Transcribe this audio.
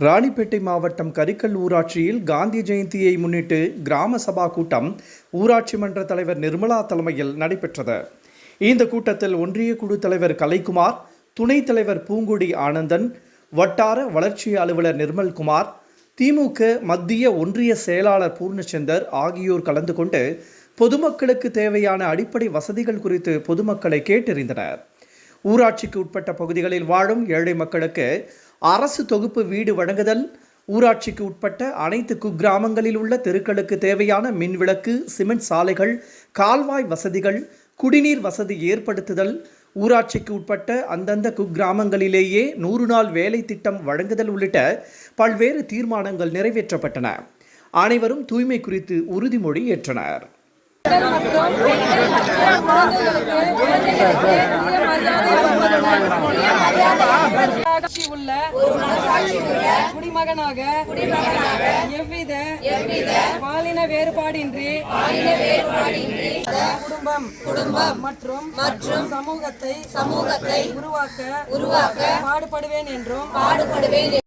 ராணிப்பேட்டை மாவட்டம் கரிக்கல் ஊராட்சியில் காந்தி ஜெயந்தியை முன்னிட்டு கிராம சபா கூட்டம் ஊராட்சி மன்ற தலைவர் நிர்மலா தலைமையில் நடைபெற்றது. இந்த கூட்டத்தில் ஒன்றிய குழு தலைவர் கலைக்குமார் துணைத் தலைவர் பூங்குடி ஆனந்தன் வட்டார வளர்ச்சி அலுவலர் நிர்மல்குமார் திமுக மத்திய ஒன்றிய செயலாளர் பூர்ணச்சந்தர் ஆகியோர் கலந்து கொண்டு பொதுமக்களுக்கு தேவையான அடிப்படை வசதிகள் குறித்து பொதுமக்களை கேட்டறிந்தனர். ஊராட்சிக்கு உட்பட்ட பகுதிகளில் வாழும் ஏழை மக்களுக்கு அரசு தொகுப்பு வீடு வழங்குதல் ஊராட்சிக்கு உட்பட்ட அனைத்து குக்கிராமங்களில் உள்ள தெருக்களுக்கு தேவையான மின்விளக்கு சிமெண்ட் சாலைகள் கால்வாய் வசதிகள் குடிநீர் வசதி ஏற்படுத்துதல் ஊராட்சிக்கு உட்பட்ட அந்தந்த குக்கிராமங்களிலேயே நூறு நாள் வேலை திட்டம் வழங்குதல் உள்ளிட்ட பல்வேறு தீர்மானங்கள் நிறைவேற்றப்பட்டன. அனைவரும் தூய்மை குறித்து உறுதிமொழி ஏற்றனர். சாட்சி உள்ள குடிமகனாக எவ்வித பாலின வேறுபாடின்றி குடும்பம் குடும்பம் மற்றும் மற்றும் சமூகத்தை சமூகத்தை உருவாக்க உருவாக்க பாடுபடுவேன் என்றும் பாடுபடுவேன்